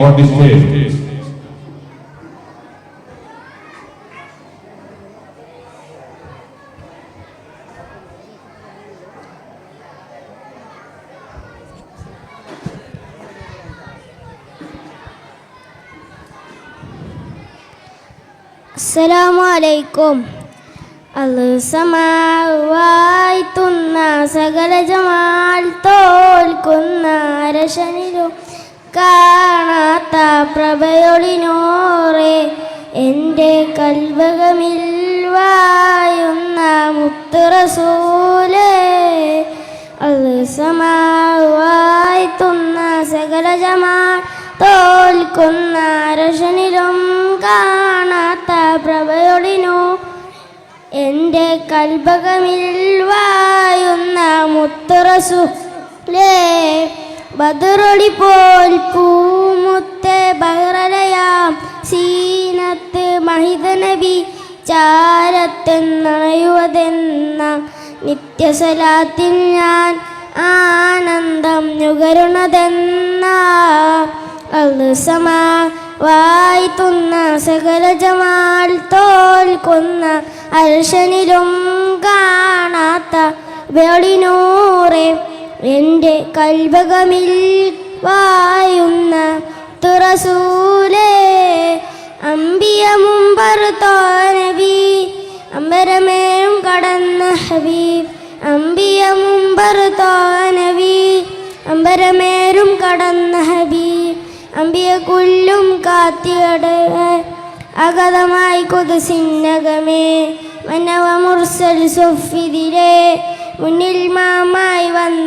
on the stage. അസ്സലാമലൈക്കും അലുസമാവായിത്തുന്ന സകല Jamal തോൽക്കുന്ന അരശനിലും കാണാത്ത പ്രഭയൊളിനോറെ എന്റെ കൽവകമിൽ വായുന്ന മുത്തുറസൂലേ അലുസമാവായിത്തുന്ന സകല ജമാൽ തോൽക്കുന്ന രശനിലും കാണാത്ത പ്രഭയൊളിനോ എന്റെ കൽപകമിൽ വായുന്ന മുത്തുറസുലേ. ബദറൊളി പോൽ പൂമുത്ത് ബഹ്റലയാം. സീനത്ത് മഹിത നബി ചാരത്തെന്നണയുവതെന്ന നിത്യസലാത്തിൽ ഞാൻ ആനന്ദം നുകരുണതെന്ന. അൽസമാ വായിത്തുന്ന സകല ജമാൽ തോൽക്കുന്ന അർഷനിലും കാണാത്ത വെളിനൂറെ എന്റെ കൽവകമിൽ വായുന്ന തുറസൂലേ അമ്പിയ മുമ്പറുത്തോനബി അമ്പരമേഴും കടന്ന ഹബീബ്. അമ്പിയ മുമ്പറുത്തോനബി അമ്പരമേരും കടന്ന ഹബീബ്. അമ്പിയ കുല്ലും കാത്തിയട അഗതമായി കൊതുസിന്നകമേ മനവ മുർസൽ സൊഫിതിരെ മുന്നിൽ മാമായി വന്നവരെ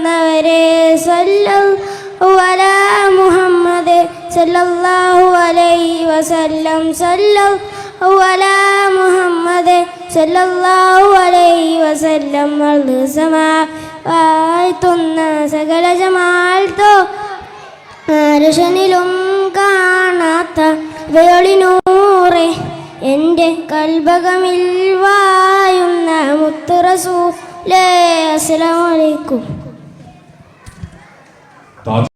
സല്ലല്ലാഹു അലൈഹി വസല്ലം സല്ലല്ലാഹു അലാ മുഹമ്മദ് സല്ലല്ലാഹു അലൈഹി വസല്ലം. അൽസമാ വായ്ത്തുന്ന സകല ജമാൽ തോ അരശനിലും കാണാത്ത വേളിനൂറെ എന്റെ കൽഭകമിൽ വായുന്ന മുത്തുറസൂലേ അസ്സലാമു അലൈക്കും. താജ്